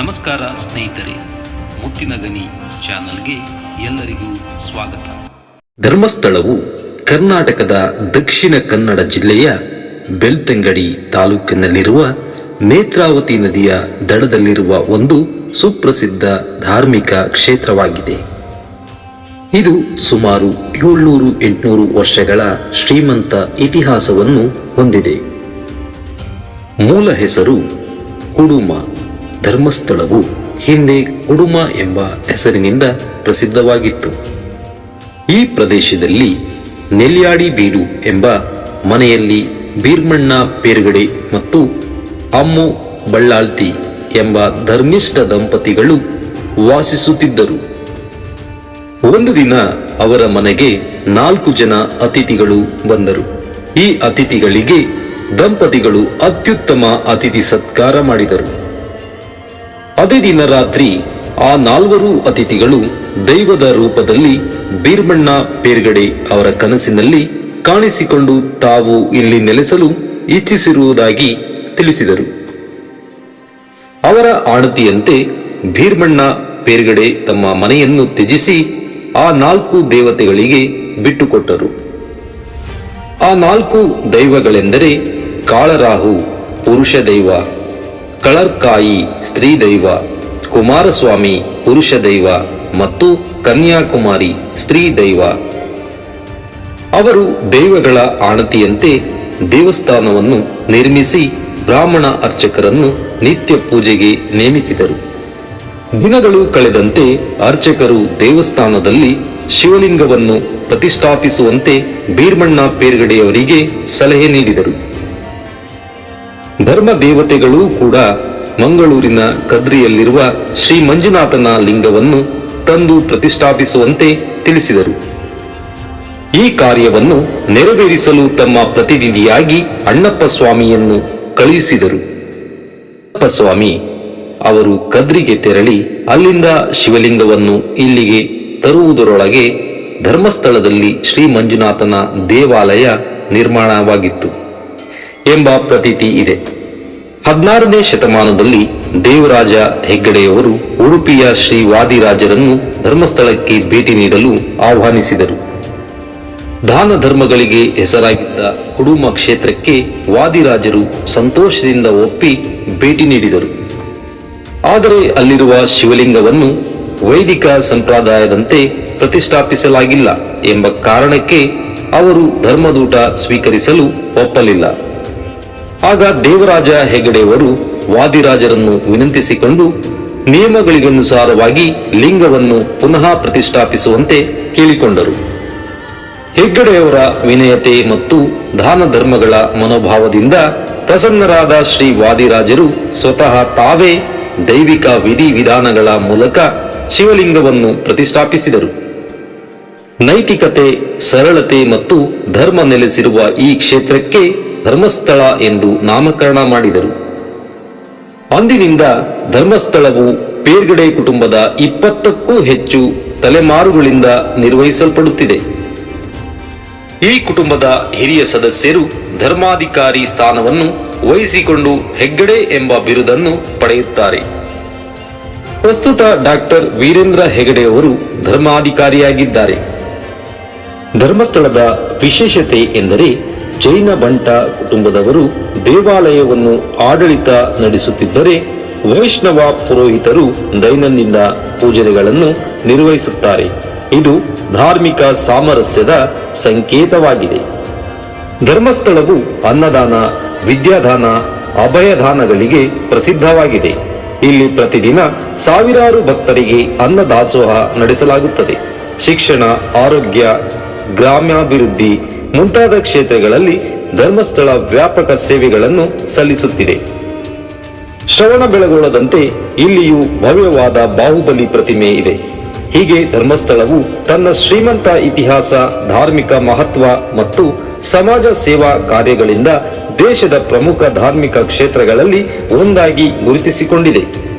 ನಮಸ್ಕಾರ ಸ್ನೇಹಿತರೆ, ಮುತ್ತಿನ ಗನಿ ಚಾನಲ್ಗೆ ಎಲ್ಲರಿಗೂ ಸ್ವಾಗತ. ಧರ್ಮಸ್ಥಳವು ಕರ್ನಾಟಕದ ದಕ್ಷಿಣ ಕನ್ನಡ ಜಿಲ್ಲೆಯ ಬೆಳ್ತಂಗಡಿ ತಾಲೂಕಿನಲ್ಲಿರುವ ನೇತ್ರಾವತಿ ನದಿಯ ದಡದಲ್ಲಿರುವ ಒಂದು ಸುಪ್ರಸಿದ್ಧ ಧಾರ್ಮಿಕ ಕ್ಷೇತ್ರವಾಗಿದೆ. ಇದು ಸುಮಾರು ಏಳ್ನೂರು ಎಂಟುನೂರು ವರ್ಷಗಳ ಶ್ರೀಮಂತ ಇತಿಹಾಸವನ್ನು ಹೊಂದಿದೆ. ಮೂಲ ಹೆಸರು ಕುಡುಮ. ಧರ್ಮಸ್ಥಳವು ಹಿಂದೆ ಕುಡುಮ ಎಂಬ ಹೆಸರಿನಿಂದ ಪ್ರಸಿದ್ಧವಾಗಿತ್ತು. ಈ ಪ್ರದೇಶದಲ್ಲಿ ನೆಲ್ಯಾಡಿ ಬೀಡು ಎಂಬ ಮನೆಯಲ್ಲಿ ಬೀರ್ಮಣ್ಣ ಪೇರ್ಗಡೆ ಮತ್ತು ಅಮ್ಮು ಬಳ್ಳಾಳ್ತಿ ಎಂಬ ಧರ್ಮಿಷ್ಠ ದಂಪತಿಗಳು ವಾಸಿಸುತ್ತಿದ್ದರು. ಒಂದು ದಿನ ಅವರ ಮನೆಗೆ ನಾಲ್ಕು ಜನ ಅತಿಥಿಗಳು ಬಂದರು. ಈ ಅತಿಥಿಗಳಿಗೆ ದಂಪತಿಗಳು ಅತ್ಯುತ್ತಮ ಅತಿಥಿ ಸತ್ಕಾರ ಮಾಡಿದರು. ಅದೇ ದಿನ ರಾತ್ರಿ ಆ ನಾಲ್ವರು ಅತಿಥಿಗಳು ದೈವದ ರೂಪದಲ್ಲಿ ಬೀರ್ಮಣ್ಣ ಪೇರ್ಗಡೆ ಅವರ ಕನಸಿನಲ್ಲಿ ಕಾಣಿಸಿಕೊಂಡು ತಾವು ಇಲ್ಲಿ ನೆಲೆಸಲು ಇಚ್ಛಿಸಿರುವುದಾಗಿ ತಿಳಿಸಿದರು. ಅವರ ಆಣತಿಯಂತೆ ಭೀರ್ಮಣ್ಣ ಪೇರ್ಗಡೆ ತಮ್ಮ ಮನೆಯನ್ನು ತ್ಯಜಿಸಿ ಆ ನಾಲ್ಕು ದೇವತೆಗಳಿಗೆ ಬಿಟ್ಟುಕೊಟ್ಟರು. ಆ ನಾಲ್ಕು ದೈವಗಳೆಂದರೆ ಕಾಳರಾಹು ಪುರುಷ ದೈವ ಕಳರ್ಕಾಯಿ ಸ್ತ್ರೀ ದೈವ ಕುಮಾರಸ್ವಾಮಿ ಪುರುಷ ದೈವ ಮತ್ತು ಕನ್ಯಾಕುಮಾರಿ ಸ್ತ್ರೀ ದೈವ ಅವರು ದೈವಗಳ ಆಣತಿಯಂತೆ ದೇವಸ್ಥಾನವನ್ನು ನಿರ್ಮಿಸಿ ಬ್ರಾಹ್ಮಣ ಅರ್ಚಕರನ್ನು ನಿತ್ಯ ಪೂಜೆಗೆ ನೇಮಿಸಿದರು. ದಿನಗಳು ಕಳೆದಂತೆ ಅರ್ಚಕರು ದೇವಸ್ಥಾನದಲ್ಲಿ ಶಿವಲಿಂಗವನ್ನು ಪ್ರತಿಷ್ಠಾಪಿಸುವಂತೆ ಬೀರ್ಮಣ್ಣ ಪೇರ್ಗಡೆಯವರಿಗೆ ಸಲಹೆ ನೀಡಿದರು. ಧರ್ಮ ದೇವತೆಗಳೂ ಕೂಡ ಮಂಗಳೂರಿನ ಕದ್ರಿಯಲ್ಲಿರುವ ಶ್ರೀ ಮಂಜುನಾಥನ ಲಿಂಗವನ್ನು ತಂದು ಪ್ರತಿಷ್ಠಾಪಿಸುವಂತೆ ತಿಳಿಸಿದರು. ಈ ಕಾರ್ಯವನ್ನು ನೆರವೇರಿಸಲು ತಮ್ಮ ಪ್ರತಿನಿಧಿಯಾಗಿ ಅಣ್ಣಪ್ಪ ಸ್ವಾಮಿಯನ್ನು ಕಳುಹಿಸಿದರು. ಅಣ್ಣಪ್ಪ ಸ್ವಾಮಿ ಅವರು ಕದ್ರಿಗೆ ತೆರಳಿ ಅಲ್ಲಿಂದ ಶಿವಲಿಂಗವನ್ನು ಇಲ್ಲಿಗೆ ತರುವುದರೊಳಗೆ ಧರ್ಮಸ್ಥಳದಲ್ಲಿ ಶ್ರೀ ಮಂಜುನಾಥನ ದೇವಾಲಯ ನಿರ್ಮಾಣವಾಗಿತ್ತು. ಎಂಬ ಪ್ರತೀತಿ ಇದೆ. ಹದಿನಾರನೇ ಶತಮಾನದಲ್ಲಿ ದೇವರಾಜ ಹೆಗ್ಗಡೆಯವರು ಉಡುಪಿಯ ಶ್ರೀ ವಾದಿರಾಜರನ್ನು ಧರ್ಮಸ್ಥಳಕ್ಕೆ ಭೇಟಿ ನೀಡಲು ಆಹ್ವಾನಿಸಿದರು. ದಾನ ಧರ್ಮಗಳಿಗೆ ಹೆಸರಾಗಿದ್ದ ಕುಡುಮ ಕ್ಷೇತ್ರಕ್ಕೆ ವಾದಿರಾಜರು ಸಂತೋಷದಿಂದ ಒಪ್ಪಿ ಭೇಟಿ ನೀಡಿದರು. ಆದರೆ ಅಲ್ಲಿರುವ ಶಿವಲಿಂಗವನ್ನು ವೈದಿಕ ಸಂಪ್ರದಾಯದಂತೆ ಪ್ರತಿಷ್ಠಾಪಿಸಲಾಗಿಲ್ಲ ಎಂಬ ಕಾರಣಕ್ಕೆ ಅವರು ಧರ್ಮದೂಟ ಸ್ವೀಕರಿಸಲು ಒಪ್ಪಲಿಲ್ಲ. ಆಗ ದೇವರಾಜ ಹೆಗಡೆಯವರು ವಾದಿರಾಜರನ್ನು ವಿನಂತಿಸಿಕೊಂಡು ನಿಯಮಗಳಿಗನುಸಾರವಾಗಿ ಲಿಂಗವನ್ನು ಪುನಃ ಪ್ರತಿಷ್ಠಾಪಿಸುವಂತೆ ಕೇಳಿಕೊಂಡರು. ಹೆಗ್ಗಡೆಯವರ ವಿನಯತೆ ಮತ್ತು ದಾನ ಧರ್ಮಗಳ ಮನೋಭಾವದಿಂದ ಪ್ರಸನ್ನರಾದ ಶ್ರೀ ವಾದಿರಾಜರು ಸ್ವತಃ ತಾವೇ ದೈವಿಕ ವಿಧಿವಿಧಾನಗಳ ಮೂಲಕ ಶಿವಲಿಂಗವನ್ನು ಪ್ರತಿಷ್ಠಾಪಿಸಿದರು. ನೈತಿಕತೆ, ಸರಳತೆ ಮತ್ತು ಧರ್ಮ ನೆಲೆಸಿರುವ ಈ ಕ್ಷೇತ್ರಕ್ಕೆ ಧರ್ಮಸ್ಥಳ ಎಂದು ನಾಮಕರಣ ಮಾಡಿದರು. ಅಂದಿನಿಂದ ಧರ್ಮಸ್ಥಳವು ಪೇರ್ಗಡೆ ಕುಟುಂಬದ ಇಪ್ಪತ್ತಕ್ಕೂ ಹೆಚ್ಚು ತಲೆಮಾರುಗಳಿಂದ ನಿರ್ವಹಿಸಲ್ಪಡುತ್ತಿದೆ. ಈ ಕುಟುಂಬದ ಹಿರಿಯ ಸದಸ್ಯರು ಧರ್ಮಾಧಿಕಾರಿ ಸ್ಥಾನವನ್ನು ವಹಿಸಿಕೊಂಡು ಹೆಗ್ಗಡೆ ಎಂಬ ಬಿರುದನ್ನು ಪಡೆಯುತ್ತಾರೆ. ಪ್ರಸ್ತುತ ಡಾಕ್ಟರ್ ವೀರೇಂದ್ರ ಹೆಗಡೆಯವರು ಧರ್ಮಾಧಿಕಾರಿಯಾಗಿದ್ದಾರೆ. ಧರ್ಮಸ್ಥಳದ ವಿಶೇಷತೆ ಎಂದರೆ ಜೈನ ಬಂಟ ಕುಟುಂಬದವರು ದೇವಾಲಯವನ್ನು ಆಡಳಿತ ನಡೆಸುತ್ತಿದ್ದರೆ ವೈಷ್ಣವ ಪುರೋಹಿತರು ದೈನಂದಿನ ಪೂಜನೆಗಳನ್ನು ನಿರ್ವಹಿಸುತ್ತಾರೆ. ಇದು ಧಾರ್ಮಿಕ ಸಾಮರಸ್ಯದ ಸಂಕೇತವಾಗಿದೆ. ಧರ್ಮಸ್ಥಳವು ಅನ್ನದಾನ, ವಿದ್ಯಾದಾನ, ಅಭಯದಾನಗಳಿಗೆ ಪ್ರಸಿದ್ಧವಾಗಿದೆ. ಇಲ್ಲಿ ಪ್ರತಿದಿನ ಸಾವಿರಾರು ಭಕ್ತರಿಗೆ ಅನ್ನದಾಸೋಹ ನಡೆಸಲಾಗುತ್ತದೆ. ಶಿಕ್ಷಣ, ಆರೋಗ್ಯ, ಗ್ರಾಮ್ಯಾಭಿವೃದ್ಧಿ ಮುಂತಾದ ಕ್ಷೇತ್ರಗಳಲ್ಲಿ ಧರ್ಮಸ್ಥಳ ವ್ಯಾಪಕ ಸೇವೆಗಳನ್ನು ಸಲ್ಲಿಸುತ್ತಿದೆ. ಶ್ರವಣ ಬೆಳಗೊಳ್ಳದಂತೆ ಇಲ್ಲಿಯೂ ಭವ್ಯವಾದ ಬಾಹುಬಲಿ ಪ್ರತಿಮೆ ಇದೆ. ಹೀಗೆ ಧರ್ಮಸ್ಥಳವು ತನ್ನ ಶ್ರೀಮಂತ ಇತಿಹಾಸ, ಧಾರ್ಮಿಕ ಮಹತ್ವ ಮತ್ತು ಸಮಾಜ ಸೇವಾ ಕಾರ್ಯಗಳಿಂದ ದೇಶದ ಪ್ರಮುಖ ಧಾರ್ಮಿಕ ಕ್ಷೇತ್ರಗಳಲ್ಲಿ ಒಂದಾಗಿ ಗುರುತಿಸಿಕೊಂಡಿದೆ.